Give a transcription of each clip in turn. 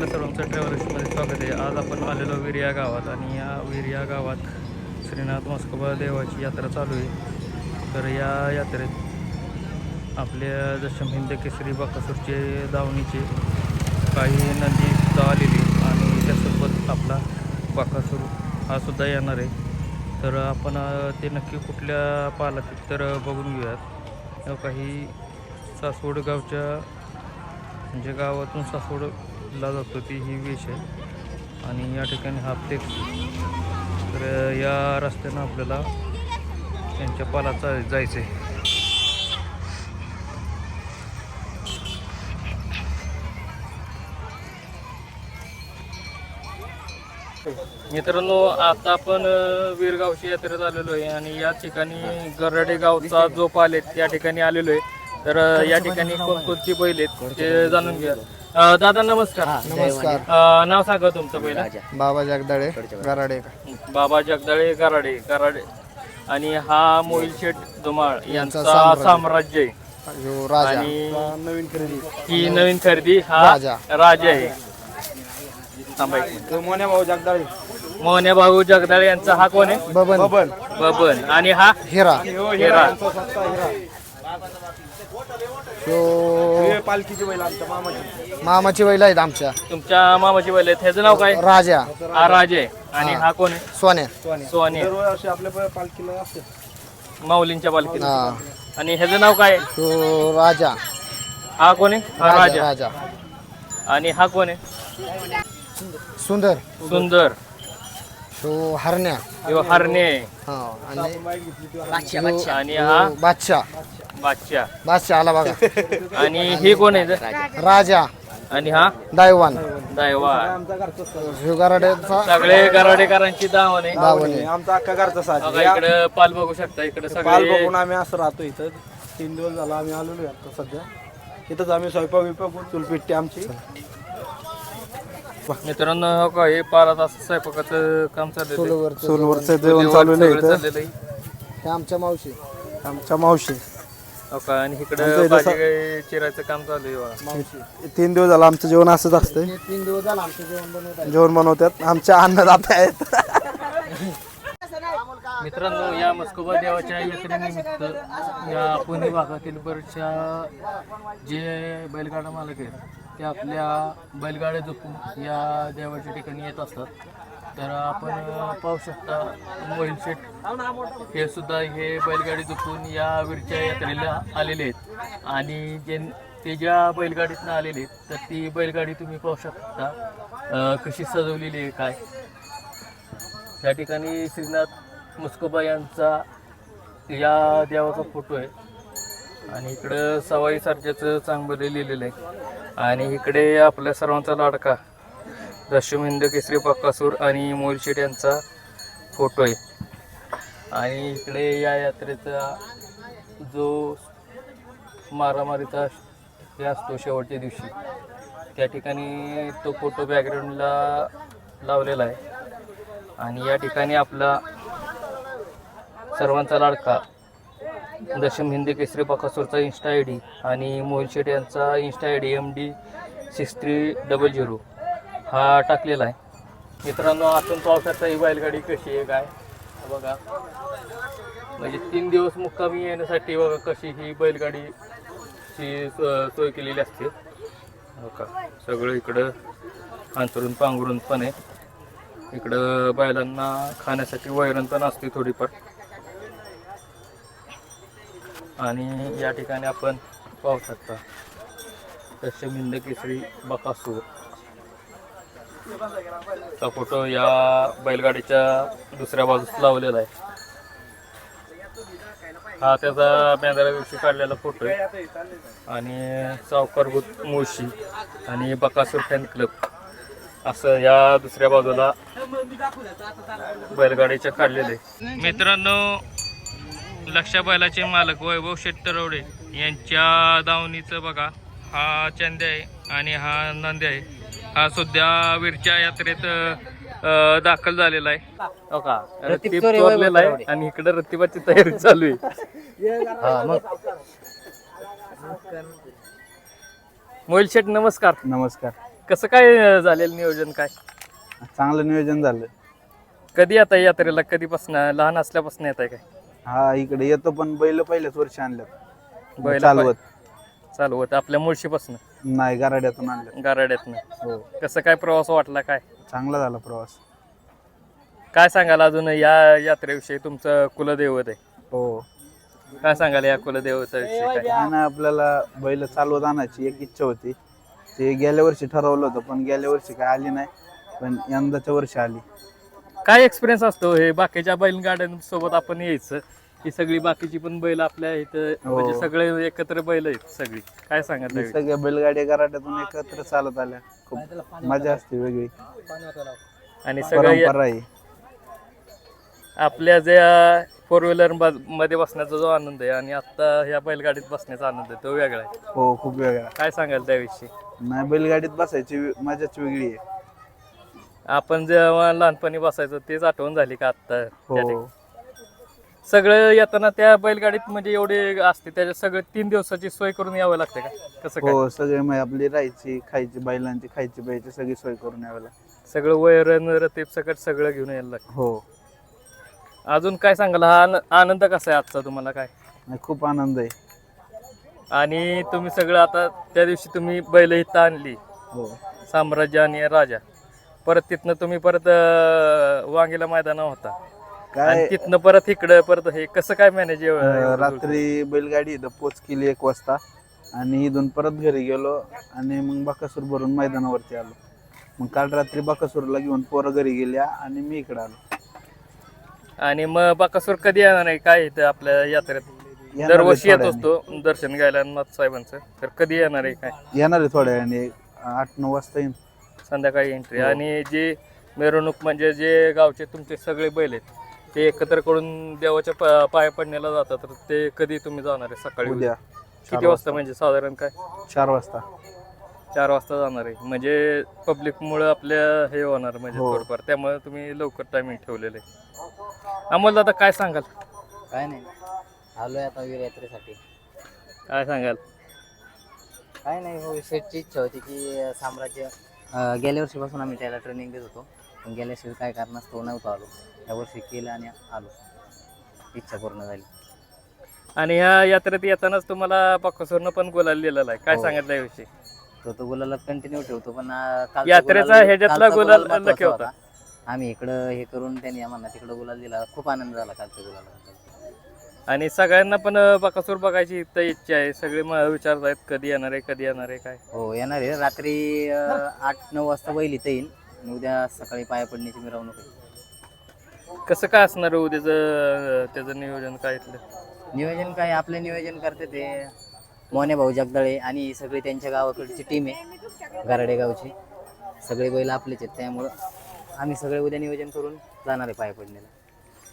आपलं सर्वांचं ट्रॅव्हल्समध्ये स्वागत आहे. आज आपण आलेलो विर्या गावात आणि या विर्या गावात श्रीनाथ मस्कोबा देवाची यात्रा चालू आहे. तर या यात्रेत आपल्या दशम हिंद केसरी बाकासूरचे दावणीचे काही नदी सुद्धा आलेली आणि त्यासोबत आपला बाकासूर हा सुद्धा येणार आहे. तर आपण ते नक्की कुठल्या पालात तर बघून घेऊयात. काही सासवड गावच्या म्हणजे गावातून सासवड सासवडला जातो ती ही वेश आहे. आणि या ठिकाणी हा फ्लेक्स तर या रस्त्यानं आपल्याला त्यांच्या पालात चा जायचं आहे मित्रांनो आता आपण वीरगावची यात्रेत आलेलो आहे आणि या ठिकाणी गराडे गावचा जो पाल आहे त्या ठिकाणी आलेलो आहे. तर या ठिकाणी कोणकोणती बैल आहेत ते जाणून घ्या अ, दादा नमस्कार. नमस्कार. अ, नाव सांगा तुमचं पहिलं. बाबा जगदाळे गराडे बाबा जगदाळे गराडे गराडे. आणि हा मोहिल शेठ धुमाळ यांचा साम्राज्य. साम्राज्य आहे. जो राजा. आणि नवीन खरेदी. ही नवीन खरेदी हा राजा. राजा आहे. थांबा एक मिनिट. मोन्या भाऊ जगदाळे. मोहन्या भाऊ जगदाळे यांचा हा कोण आहे? बबन. बबन. बबन. आणि हा? हिरा. हिरा. तो पालखीची बैल आमच्या मामाची. मामाची बैल आहेत आमच्या. तुमच्या मामाची बैल आहेत. ह्याचं नाव काय? राजा. हा राजे. आहे. आणि हा. कोण आहे? सोन्या सोने. दरवर्षी आपल्या प- पालखीला असते. माऊलींच्या पालखीत हा. आणि ह्याचं नाव काय? आहे? तो राजा. हा कोण आहे? हा राजा राजा. राजा. आणि हा कोण आहे? सुंदर. सुंदर. तो हरण्या. ह्यो हरणे हा आणि आणि हा? बादशाह. बादशाह. बादशाह आला बघा. आणि हे कोण आहे? राजा. आणि हा? दायवान. गराड्याचा सगळे गराडेकरांची दावण आहे. दावण आहे. आमचा अख्खा घरचा साज बघा इकडे पाल बघू शकता. इकडे पाल सगळे बघून आम्ही असं राहतो इथं. तीन दिवस झाला आम्ही आलेलो आहे आता सध्या. इथंच आम्ही स्वयंपाक विपाक चुलपिट्टी आमची. मित्रांनो हो का हे पारात असं स्वयंपाकाचं काम चाललेलं आहे. सोलवरचं जेवण. चालू आहे सगळं इथं. चाललेलं आहे. हे आमच्या मावशी. आमच्या मावशी. हो का आणि इकडे भाजी काही चिरायचं काम चालू आहे बघा. तीन दिवस झाला आमचं जेवण असंच असतंय. तीन दिवस झाला आमचं जेवण बनवत जेवण बनवतात. आमच्या अन्नदाते आहेत. मित्रांनो या मस्कोबा देवाच्या यात्रेनिमित्त या पुणे भागातील बऱ्याचशा जे बैलगाडा मालक आहेत ते आपल्या बैलगाड्या जपून या देवाच्या ठिकाणी येत असतात. तर आपण पाहू शकता मोहिल शेठ हे सुद्धा हे बैलगाडी दुखून या वीरच्या यात्रेला आलेले आहेत. आणि जे ते ज्या बैलगाडीतनं आलेले आहेत तर ती बैलगाडी तुम्ही पाहू शकता. कशी सजवलेली आहे काय? या ठिकाणी श्रीनाथ मुस्कोबा यांचा या देवाचा फोटो आहे. आणि इकडं सवाई सारख्याचं चांगलं लिहिलेलं आहे. आणि इकडे आपल्या सर्वांचा लाडका दशमिंद केसरी पक्कासूर आणि मोहिल यांचा फोटो आहे. आणि इकडे या यात्रेचा जो मारामारीचा हे असतो शेवटच्या दिवशी त्या ठिकाणी तो फोटो बॅकग्राऊंडला लावलेला आहे. आणि या ठिकाणी आपला सर्वांचा लाडका दशम हिंदी केसरी बकासूरचा इन्स्टा आय डी आणि मोहिल शेट यांचा insta I D M D six three double zero हा टाकलेला आहे. मित्रांनो अजून पाहू शकता ही बैलगाडी कशी आहे काय? बघा. म्हणजे तीन दिवस मुक्कामी येण्यासाठी बघा कशी ही बैलगाडीची सोय केलेली असते. हो का? सगळं इकडं अंतरून पांघरून पण आहे. इकडं बैलांना खाण्यासाठी वैरण पण असते थोडीफार. आणि या ठिकाणी आपण पाहू शकता. दशमिंद केसरी बकासूर. हा फोटो या बैलगाडीच्या दुसऱ्या बाजूस लावलेला आहे. हा त्याचा बेंद्रा दिवशी काढलेला फोटो आहे. आणि सावकारभूत मुळशी आणि बकासूर फॅन क्लब असं या दुसऱ्या बाजूला बैलगाडीच्या काढलेले मित्रांनो लक्षा बैलाचे मालक वैभव शेट्टरवडे यांच्या दावणीचं बघा. हा चंदे आहे आणि हा नंदे आहे. हा सुद्धा वीरच्या यात्रेत अ, दाखल झालेला आहे. हो का? रतीब चोरलेला आहे आणि इकडे रतिबाची तयारी चालू आहे. मोहिल शेठ नमस्कार. नमस्कार. कसं काय अं, झालेलं नियोजन काय? चांगलं नियोजन झालं. कधी आता यात्रेला? कधीपासून? लहान असल्यापासून येत आहे काय? हा इकडे येतो पण बैल पहिल्याच वर्षी आणल्यात. बैल चालवत. चालवत आपल्या मुळशीपासून. नाही गाराड्यातून आणल्यात गाराड्यातनं. हो. कसं काय प्रवास वाटला काय? चांगला झाला प्रवास. काय सांगाल अजून या यात्रेविषयी? तुमचं कुलदैवत आहे. हो. काय सांगाल या कुलदैवताविषयी? काय? काय नाही आपल्याला बैल चालवत आणायची एक इच्छा होती. ते गेल्या वर्षी ठरवलं होतं पण गेल्या वर्षी काय आली नाही. पण यंदाच्या वर्षी आली. काय एक्सपिरियन्स असतो हे? बाकीच्या बैलगाड्यांसोबत आपण यायचं. ही सगळी बाकीची पण बैल आपल्या इथं हो. म्हणजे सगळे एकत्र बैल आहेत सगळी. काय सांगा मी त्याविषयी? सगळ्या बैलगाड्या गराट्यातून एकत्र चालत आल्या. खूप मजा असते वेगळी. आणि सगळं या- परंपरा आहे. आपल्या ज्या फोर व्हीलरमध्ये बसण्याचा जो आनंद आहे आणि आता ह्या बैलगाडीत बसण्याचा आनंद आहे तो वेगळा आहे. हो खूप वेगळा काय सांगाल त्याविषयी? नाही बैलगाडीत बसायची वे- मजाच वेगळी आहे. आपण जेव्हा लहानपणी बसायचो तेच आठवण झाली का आता त्या हो. ठिकाणी? सगळं येताना त्या बैलगाडीत म्हणजे एवढे असते त्याच्या सगळं तीन दिवसाची सोय करून यावं लागते का? कसं काय? हो सगळे मग आपली राहायची खायची बैलांची खायची प्यायची सगळी सोय करून यावी लागते. सगळं वैरण रतीप सकट सगळं घेऊन यायला लागतं. हो. अजून काय सांगाल? हा आन- आनंद कसा आहे आजचा तुम्हाला काय? नाही, खूप आनंद आहे. आणि तुम्ही सगळं आता त्या दिवशी तुम्ही बैल इथं आणली. हो. साम्राज्य आणि राजा. परत तिथनं तुम्ही परत अं, वांगीला मैदाना होता. आणि काय तिथनं परत इकडं परत हे कसं काय मॅनेज अं, रात्री बैलगाडी इथं पोच केली एक वाजता. आणि इथून परत घरी गेलो आणि मग बाकासूर भरून मैदानावरती आलो. मग काल रात्री बाकासूरला घेऊन पोरं घरी गेल्या आणि मी इकडे आलो. आणि मग बाकासूर कधी येणार आहे? काय इथं आपल्या यात्रेत? येणार दरवर्षी आहे येत थोड्या असतो दर्शन घ्यायला नाथ साहेबांचं. तर कधी येणार आहे काय. येणार आहे थोड्या वेळाने. आठ नऊ वाजता येईन. संध्याकाळी एंट्री हो. आणि जे मिरवणूक म्हणजे जे गावचे तुमचे सगळे बैल आहेत ते एकत्र करून देवाच्या प- पाया पडण्याला जातात तर ते कधी तुम्ही जाणार आहे सकाळी? उद्या. किती वाजता म्हणजे? साधारण काय? चार वाजता. चार वाजता जाणार आहे. म्हणजे पब्लिक मुळे आपल्या हे होणार म्हणजे हो. थोडंफार. त्यामुळे तुम्ही लवकर टायमिंग ठेवलेलं आहे. अमोल दादा काय सांगाल? काय नाही. आलोय आता वीर यात्रेसाठी काय सांगाल? काय नाही हो शेटची इच्छा होती की अं, साम्राज्य गेल्या वर्षीपासून आम्ही त्याला ट्रेनिंग देत होतो. पण गेल्या वर्षी काय कारणास्तव नव्हतो आलो. या वर्षी केलं आणि आलो. इच्छा पूर्ण झाली. आणि ह्या यात्रेत येतानाच तुम्हाला बाकासूरनं पण गोलाल दिलेला आहे. काय हो. सांगितलं याविषयी? तो तो गुलाला कंटिन्यू ठेवतो पण कालचा यात्रेचा गुलाल- ह्याच्यातला कालचा गुलाल महत्त्वाचा लकी होता. आम्ही इकडं हे करून त्यांनी आम्हाला तिकडं गुलाल दिला. खूप आनंद झाला कालच्या गुलाला आणि सगळ्यांना पण बाकासूर बघायची इथं इच्छा आहे. सगळे म- विचारत आहेत कधी येणार आहे कधी येणार आहे काय? हो येणार आहे. रात्री अं, आठ नऊ वाजता बैल इथं येईल आणि उद्या सकाळी पाया पडण्याची मिरवणूक आहे. कसं काय असणार आहे उद्याचं त्याचं नियोजन काय इथलं? नियोजन काय आपले नियोजन करते ते मोने भाऊ जगदळे आणि ही सगळी त्यांच्या गावाकडची टीम आहे गारडे गावची. सगळे बैल आपलेच आहेत त्यामुळं आम्ही सगळे उद्या नियोजन करून जाणार आहे पाया पडण्याला.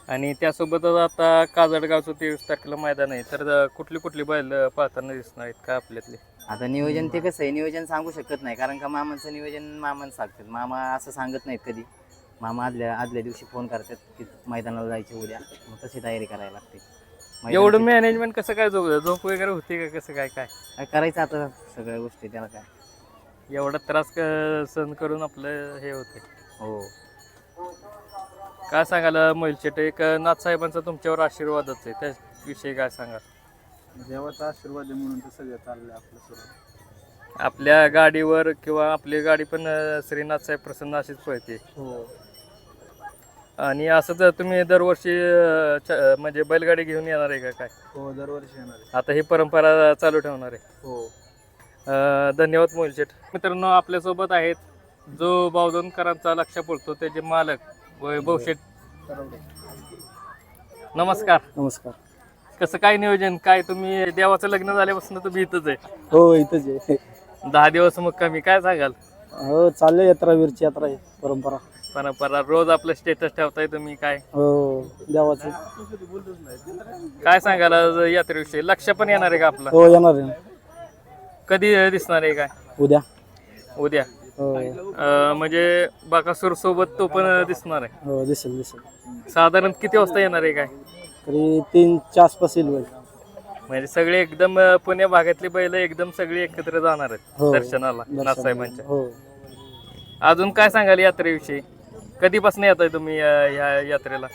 आणि त्यासोबतच आता काजडगावचं तेवीस तारखेला मैदान आहे. तर कुठली कुठली बैल पाहताना दिसणार आहेत का आपल्यातले? आता नियोजन ते कसं आहे नियोजन सांगू शकत नाही कारण का मामांचं नियोजन मामांच सांगतात. मामा असं सांगत नाहीत कधी. मामा आदल्या आदल्या दिवशी फोन करतात की मैदानाला जायचे उद्या. मग तशी तयारी करायला लागते. मैदानाची- एवढं मॅनेजमेंट कसं काय झोप झोप वगैरे होती का? कसं काय काय? काय करायचं आता सगळ्या गोष्टी त्याला काय? एवढा त्रास क- सहन करून आपलं हे होते हो. काय सांगाल मोहिलशेट एक नाथ साहेबांचा तुमच्यावर आशीर्वादच आहे. त्याविषयी काय सांगाल? देवाचा आशीर्वाद आहे म्हणून ते सगळं चाललंय आपलं सुरू. आपल्या गाडीवर किंवा आपली गाडी पण अं, श्रीनाथ साहेब प्रसन्न अशीच पळते. हो. आणि असं जर तुम्ही दरवर्षी म्हणजे बैलगाडी घेऊन येणार आहे का काय? हो दरवर्षी येणार आहे. आता ही परंपरा चालू ठेवणार आहे. हो. धन्यवाद मोहिल शेठ मित्रांनो आपल्यासोबत आहेत जो बावधनकरांचा लक्ष पडतो त्याचे मालक वैभव शेठ नमस्कार. नमस्कार. कसं काय नियोजन? काय तुम्ही देवाचं लग्न झाल्यापासून तुम्ही इथंच आहे? हो इथंच आहे. दहा दिवस मग कमी काय सांगाल? हो चालले यात्रा वीरची यात्रा आहे परंपरा. परंपरा रोज आपलं स्टेटस ठेवताय तुम्ही काय? हो देवाचं. काय सांगाल आज यात्रेविषयी? लक्ष पण येणार आहे का आपला? हो येणार आहे. कधी दिसणार आहे काय? उद्या. उद्या. हो. अं, म्हणजे बाकासूर सोबत तो पण दिसणार आहे. हो दिसेल दिसेल. साधारण किती वाजता येणार आहे काय? तरी तीनच्या आसपास येईल बैल म्हणजे सगळे एकदम अं, पुणे भागातली बैल एकदम सगळी एकत्र जाणार आहेत हो. दर्शनाला नाथसाहेबांच्या. हो. अजून काय सांगाल यात्रेविषयी? कधीपासून येत आहे तुम्ही अं, ह्या यात्रेला?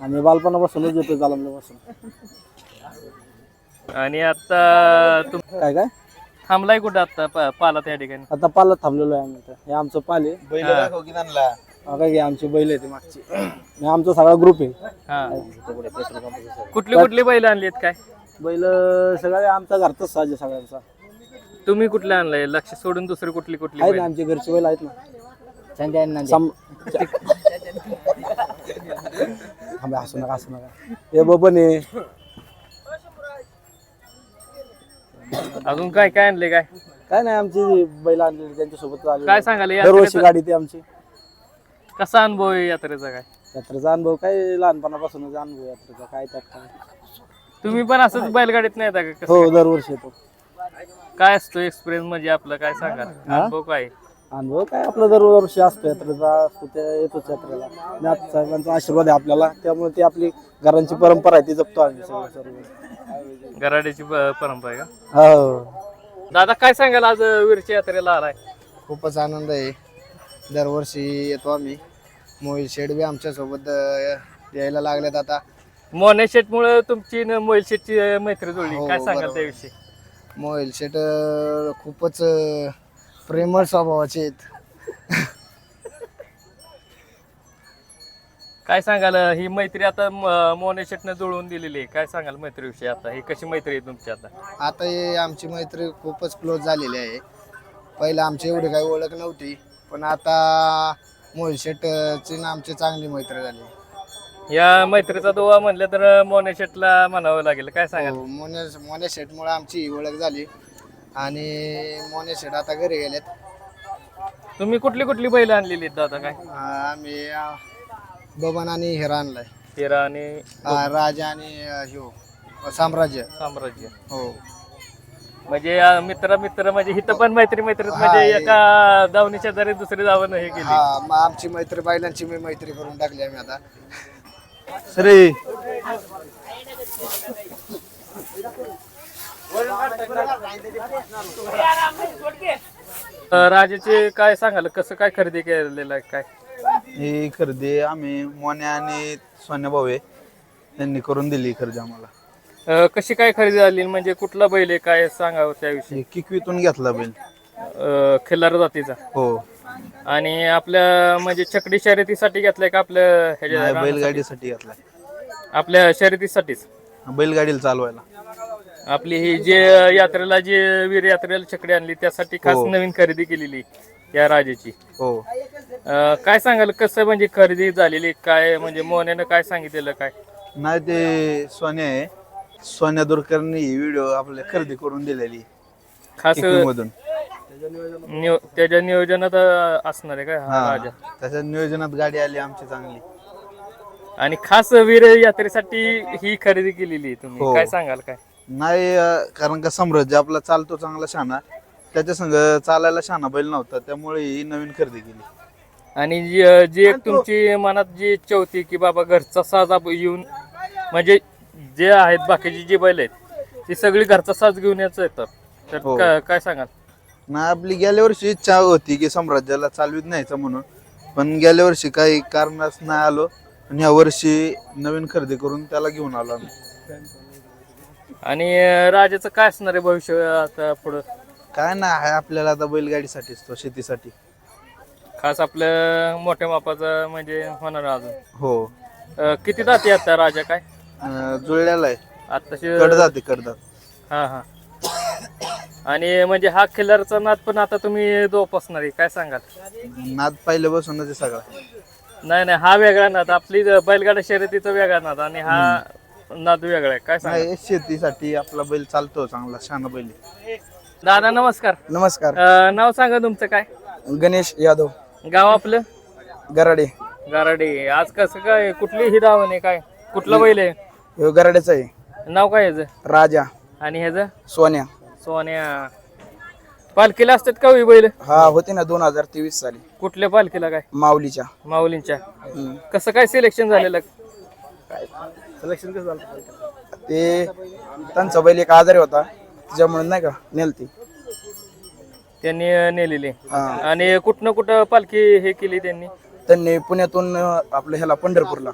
आम्ही बालपणापासूनच येतो जालमल्यापासून आणि आता तुम काय काय? थांबलाय कुठं आता प- पाला त्या ठिकाणी? आता पालत थांबलेलो आहे आम्ही इथं. हे आमचं पाल आहे. बैल हा. दाखव की त्यांना. काय की आमची बैल आहे ती मागची. आणि आमचा सगळा ग्रुप आहे. हा. कुठली कुठली बैल आणली आहेत काय? बैल सगळ्या आमचा घरचाच साज आहे सगळ्यांचा. तुम्ही कुठले आणलंय? लक्ष सोडून दुसरी कुठली कुठली आहे बैल? ना आमचे घरचे बैल आहेत ना. सम थांबा हसू नका हसू नका. हे बबन आहे. अजून काय काय आणले काय? काय नाही आमची बैल आणलेली त्यांच्यासोबत आली काय सांगाल या दरवर्षी यात्रेचा गाडी ती आमची. कसा अनुभव आहे यात्रेचा काय? यात्रेचा अनुभव काय लहानपणापासूनच अनुभव यात्रेचा काय त्यात काय. तुम्ही पण असंच बैलगाडीत नाही येता का कसं हो दरवर्षी येतो. काय असतो एक्सपिरियन्स म्हणजे आपलं काय सांगाल? हा? अनुभव काय? अनुभव काय आपला दरवर्षी असतो यात्रेचा असतो त्या येतोच यात्रेला. नाथ साहेबांचा आशीर्वाद आहे आपल्याला. त्यामुळे ती आपली घरांची परंपरा आहे ती जपतो आम्ही सर्व. गराड्याची प- परंपरा आहे का? हो. दादा काय सांगाल आज वीरच्या यात्रेला आलाय? खूपच आनंद आहे. दरवर्षी येतो आम्ही. मोहित शेड बी आमच्यासोबत अं, यायला लागलेत आता. मोने शेट मुळे तुमची न मोहिल शेटची मैत्री जुळली. हो, काय सांगाल बरोबर. त्याविषयी? मोहिल शेट अं, खूपच अं, प्रेमळ स्वभावाचे आहेत. काय सांगाल ही मैत्री आता म- मोने शेटने जुळवून दिलेली आहे. काय सांगाल मैत्रीविषयी आता? ही कशी मैत्री आहे तुमची आता? आता हे आमची मैत्री खूपच क्लोज झालेली आहे. पहिलं आमची एवढी काही ओळख नव्हती पण आता मोहिल शेटची ना आमची चांगली मैत्री झाली. या मैत्रीचा दुवा म्हणलं तर मोने शेटला म्हणावं लागेल. काय सांगाल? हो, मोने मोने शेटमुळे आमची ही ओळख झाली. आणि मोने शेट आता घरी गेलेत. तुम्ही कुठली कुठली बैल आणलेली आहेत दादा काय? आम्ही अं, बबन आणि हिरा आणलाय. हिरा आणि अं, राजा आणि अं, ह्यो साम्राज्य. साम्राज्य. हो. म्हणजे अं, मित्र मित्र म्हणजे हिथं पण मैत्री मैत्रीत म्हणजे एका दावणी शेजारी दुसरी दावण हे केली. हा मग आमची मैत्री बैलांची मी मैत्री करून टाकली आम्ही आता. सरे अं, राजाचे काय सांगाल? कसं काय खरेदी केलेलं आहे? काय? ही खरेदी आम्ही मोन्या आणि सोन्या भावे यांनी करून दिली खरेदी आम्हाला. अं, कशी काय खरेदी झाली? म्हणजे कुठला बैल आहे? काय सांगावं त्याविषयी? हे किकवीतून घेतला बैल. अं, खिल्लार जातीचा? हो. आणि आपल्या म्हणजे छकडी शर्यतीसाठी घेतलाय का आपल्या ह्याच्या नाही? बैलगाडीसाठी घेतला आपल्या शर्यतीसाठीच? बैलगाडीला चालवायला. आपली ही जे यात्रेला जे वीर यात्रेला छकडी आणली त्यासाठी खास हो. नवीन खरेदी केलेली या राजाची. हो. अं, काय सांगाल कसं म्हणजे खरेदी झालेली काय म्हणजे मोन्यानं काय सांगितलेलं काय? नाही ते सोन्या आहे. सोन्या दुरकरनी व्हिडिओ आपल्या खरेदी करून दिलेली. खास मधून. नियो- त्याच्या नियोजनात अं, असणार आहे हा हा राजा? त्याच्या नियोजनात गाडी आली आमची चांगली. आणि खास वीर यात्रेसाठी ही खरेदी केलेली आहे तुम्ही. हो. काय सांगाल काय? नाही अं, कारण का साम्राज्य आपला चालतो चांगला शाना त्याच्या संग चालायला शाना बैल नव्हता त्यामुळे ही नवीन खरेदी केली. आणि जी जी एक तुमची मनात जी इच्छा होती की बाबा घरचा साज आप- येऊन म्हणजे जे आहेत बाकीची जी बैल आहेत ती सगळी घरचा साज घेऊन यायचं येतात तर. हो. का- काय सांगाल? ना आपली गेल्या वर्षी इच्छा होती की साम्राज्याला चालवीत न्यायचं म्हणून. पण गेल्या वर्षी काही कारणास नाही आलो. आणि ह्या वर्षी नवीन खरेदी करून त्याला घेऊन आलो आम्ही. आणि राजाचं काय असणार आहे भविष्य आता पुढं? काय नाही आहे आपल्याला आता बैलगाडीसाठीच तो शेतीसाठी. खास आपल्या मोठ्या मापाचं म्हणजे होणार अजून. हो. अं, किती जाते आता राजा काय? अं, जुळलेला आहे. आताशी कडदात हा हा. आणि म्हणजे हा खिल्लारचा नाद पण आता तुम्ही जोपासणार आहे काय सांगाल? नाद पहिल्यापासूनच आहे सगळा. नाही नाही हा वेगळा नाद. आपली बैलगाडा शर्यतीचा वेगळा नाद आणि हा नाद वेगळा आहे. काय नाही शेतीसाठी आपला बैल चालतो चांगला शाना बैल आहे. दादा नमस्कार. नमस्कार. अं, नाव सांगा तुमचं काय? गणेश यादव. गाव आपलं? गराडे. गाराडे. आज कसं काय कुठली ही धावण आहे काय? कुठलं बैल आहे? गराडेचा आहे. नाव काय ह्याचं राजा. आणि ह्याचं? सोन्या. सोन्या. पालखीला असतात का ही बैल? हा होते ना दोन हजार तेवीस साली. कुठल्या पालखीला काय? माऊलीच्या. माऊलींच्या. कसं काय सिलेक्शन झालेलं? सिलेक्शन कसं झालं ते त्यांचा बैल एक आजारी होता. त्याच्यामुळे नाही का नेलती. त्यांनी अं, नेलेली. हा. आणि कुठनं कुठं पालखी हे केली त्यांनी? त्यांनी पुण्यातून अं, आपलं ह्याला पंढरपूरला.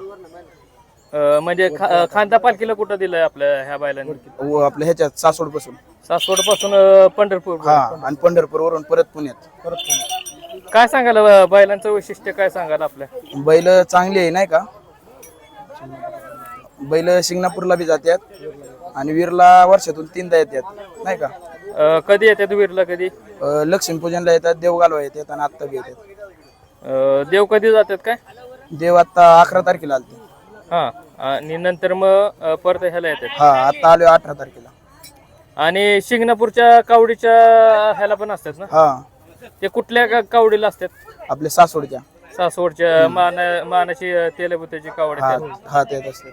अं, म्हणजे खा- अं, खांदा पालखीला कुठं दिलंय आपल्या ह्या बायलांनी? व आपल्या ह्याच्यात सासवडपासून सासवडपासून पंढरपूर. हा आणि पंढरपूर वरून परत पुण्यात. काय सांगाल अं, बैलांचं वैशिष्ट्य काय सांगाल आपल्या? बैल चांगली आहे नाही का? बैल शिंगणापूरला बी जातात आणि वीरला वर्षातून तीनदा येतात नाही का? अं, कधी येतात वीरला कधी? अं, लक्ष्मीपूजनला येतात देवगालवा येतात आणि आत्ता बी येतात. अं, देव कधी जातात काय? देव आता अकरा तारखेला आलते. हा आणि नंतर मग अं, परत ह्याला येतात हा आता आलो अठरा तारखेला. आणि शिंगणापूरच्या कावडीच्या ह्याला पण असतात ना? हा. ते कुठल्या का- कावडीला असतात? आपल्या सासवडच्या. सासवडच्या मान मानाची तेलबुत्याची कावडी हा त्यात. हा ते असतात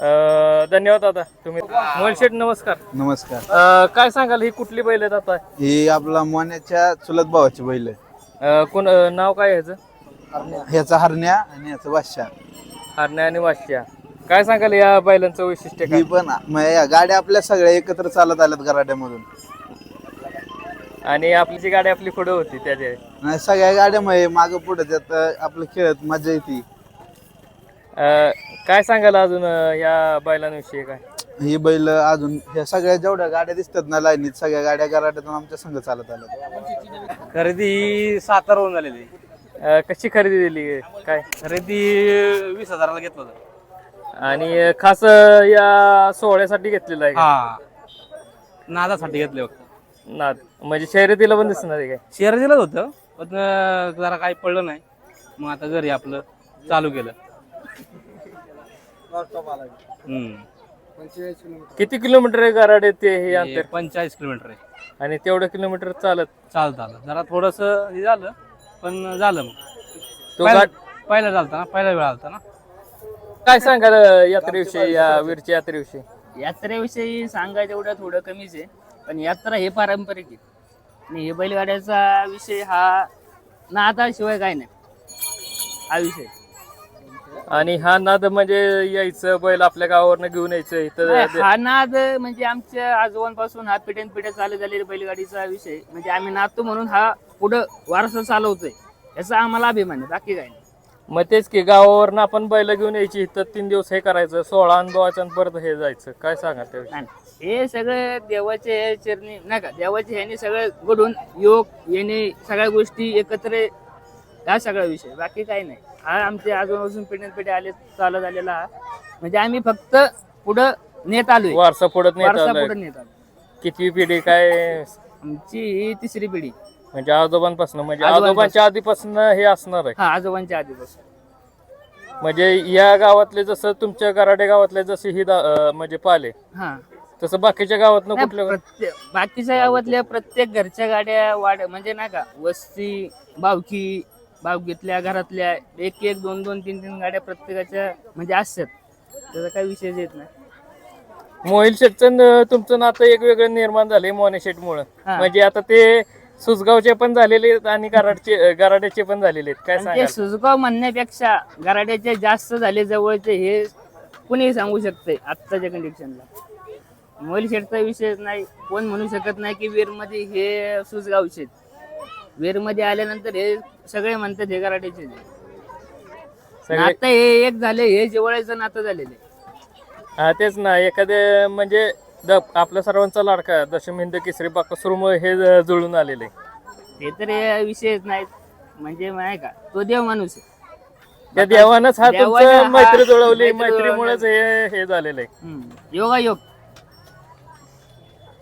धन्यवाद दादा तुम्ही मोलशेठ नमस्कार. नमस्कार. अं, काय सांगाल ही कुठली बैल आहेत आता? ही आपला मोन्याच्या चुलत भावाची बैल आहे. अं, कोण अं, नाव काय आहे ह्याचं? ह्याचा हरण्या आणि ह्याचा बादशाह हरण्या आणि वाश्या काय सांगाल या बैलांचं वैशिष्ट्य काय? ही पण या गाड्या आपल्या सगळ्या एकत्र चालत आल्यात गराड्यामधून आणि आपली जी गाडी आपली पुढे होती त्याच्या सगळ्या गाड्यामुळे माग पुढे त्यात आपलं खेळत मजा येते. अं, काय सांगाल अजून अं, या बैलांविषयी काय? ही बैल अजून ह्या सगळ्या जेवढ्या गाड्या दिसतात ना लाईनीत सगळ्या गाड्या गराड्यातून आमच्या संघ चालत आल्यात खरेदी साताराहून झालेली. अं, कशी खरेदी दिली? काय? खरेदी वीस हजाराला घेतलं होतं. आणि अं, खास अं, या सोहळ्यासाठी घेतलेलं आहे का? हा. नादासाठी घेतले फक्त. नाद. म्हणजे शर्यतीला पण दिसणार आहे काय? शेअर दिलं होतं पण अं, जरा काही पडलं नाही. मग आता घरी आपलं चालू केलं. हम्म. किती किलोमीटर आहे गराडे ते हे अंतर? पंचेचाळीस किलोमीटर आहे. आणि तेवढं किलोमीटर चालत? चालत आलं जरा थोडस हे झालं पण झालं मग. तो पहिला गाठ पहिला झालता ना? पहिला वेळ आलता ना? काय सांगाल अं, यात्रेविषयी या वीरच्या यात्रेविषयी? यात्रेविषयी सांगायचं एवढं थोडं कमीच आहे पण यात्रा हे पारंपरिक आहे. आणि हे बैलगाड्याचा विषय हा नादाशिवाय काय नाही. हा विषय. आणि हा नाद म्हणजे यायचं बैल आपल्या गावावरनं घेऊन यायचं इथं हा नाद म्हणजे आमच्या आजोबांपासून हा पिढ्यान पिढ्या चालत झालेला बैलगाडीचा विषय. म्हणजे आम्ही नातो म्हणून हा पुढं वारसा चालवतोय याचा आम्हाला अभिमान आहे बाकी काय नाही. मग तेच की गावावरनं आपण बैल घेऊन यायची इथं तीन दिवस हे करायचं सोळा अनुभवाचं आणि परत हे जायचं. काय सांगा नाही. हे सगळं देवाचे हे चरणी नाही का देवाचे ह्याने सगळं घडून योग येणे सगळ्या गोष्टी एकत्र हा सगळा विषय. बाकी काही नाही. हा आमच्या आजूबाजून पिढ्यान पिढ्या आले चालत आलेला हा. म्हणजे आम्ही फक्त पुढं नेत आलोय. वारसा पुढत. पुढे नेत आलो कितवी पिढी काय? आमची ही तिसरी पिढी. म्हणजे आजोबांपासून म्हणजे आजोबांपासून. आजोबांच्या आधीपासून हे असणार आहे. हा आजोबांच्या आधीपासून. म्हणजे या गावातले जसं तुमच्या गराडे गावातले जसे ही दा- अं, म्हणजे पाले हा. तसं बाकीच्या गावातनं नाही, कुठल्या प्रत्येक बाकीच्या गावातल्या प्रत्येक घरच्या गाड्या वाढ म्हणजे नाही का वस्ती बावकी बावकीतल्या घरातल्या एक एक दोन दोन तीन तीन गाड्या प्रत्येकाच्या म्हणजे असतात. त्याचा काही विषय येत नाही. मोहिल शेटचं तुमचं नातं एक वेगळं निर्माण झाले मोने शेटमुळं. हा. म्हणजे आता ते सुसगावचे पण झालेले आहेत आणि गराडचे गराड्याचे पण झालेले आहेत. काय आणि ते सांगाल? सुजगाव म्हणण्यापेक्षा गराड्याचे जास्त झाले जवळचे हे कुणी सांगू शकते आत्ताच्या कंडिशनला मोबाईल शेटचा विषय नाही. कोण म्हणू शकत नाही की वीरमध्ये हे सुजगावचे वीरमध्ये आल्यानंतर हे सगळे म्हणतात हे गराड्याचे सगळे नातं हे एक झाले हे जवळचं नातं झालेलं. हा तेच ना एखादे म्हणजे द आपल्या सर्वांचा लाडका दशमिंद केसरी बाकसुरमुळे हे ज- जुळून आलेले. ते तर हे विषयच नाहीत. म्हणजे नाही का तो देव माणूस आहे. त्या देवानंच हा देवानं तुमचं हा मैत्री जुळवली मैत्री मैत्रीमुळेच हे हे झालेलं. आहे हम्म. योगायोग.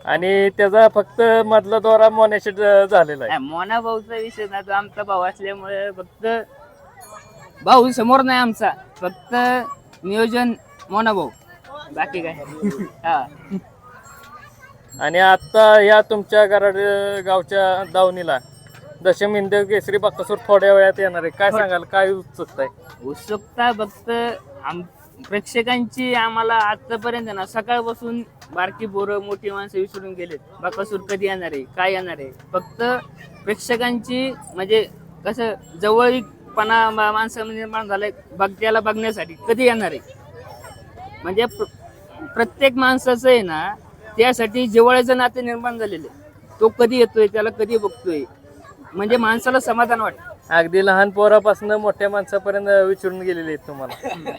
आणि त्याचा फक्त मधला द्वारा मोनेशेट झालेला आहे. मोना भाऊचा विषय ना तो आमचा भाऊ असल्यामुळे फक्त भाऊ समोर नाही आमचा फक्त नियोजन मोना भाऊ. बाकी काय? हा. आणि आता या तुमच्या गराड गावच्या दावणीला दशमिंद केसरी बाकसूर थोड्या वेळात येणार आहे. काय सांगाल? काय उत्सुकता आहे? उत्सुकता फक्त आम प्रेक्षकांची आम्हाला आतापर्यंत ना सकाळपासून बारकी पोरं मोठी माणसं विसरून गेलेत. बाकासूर कधी येणार आहे? काय येणार आहे? फक्त प्रेक्षकांची म्हणजे कसं जवळीकपणा मा- माणसामध्ये निर्माण झालाय बघ त्याला बघण्यासाठी. कधी येणार आहे? म्हणजे प्र- प्रत्येक माणसाचं आहे ना त्यासाठी जवळचं नाते निर्माण झालेलं आहे. तो कधी येतोय? त्याला कधी बघतोय? म्हणजे माणसाला समाधान वाटतं. अगदी लहान पोरापासून मोठ्या माणसापर्यंत विचारून गेलेले आहेत तुम्हाला.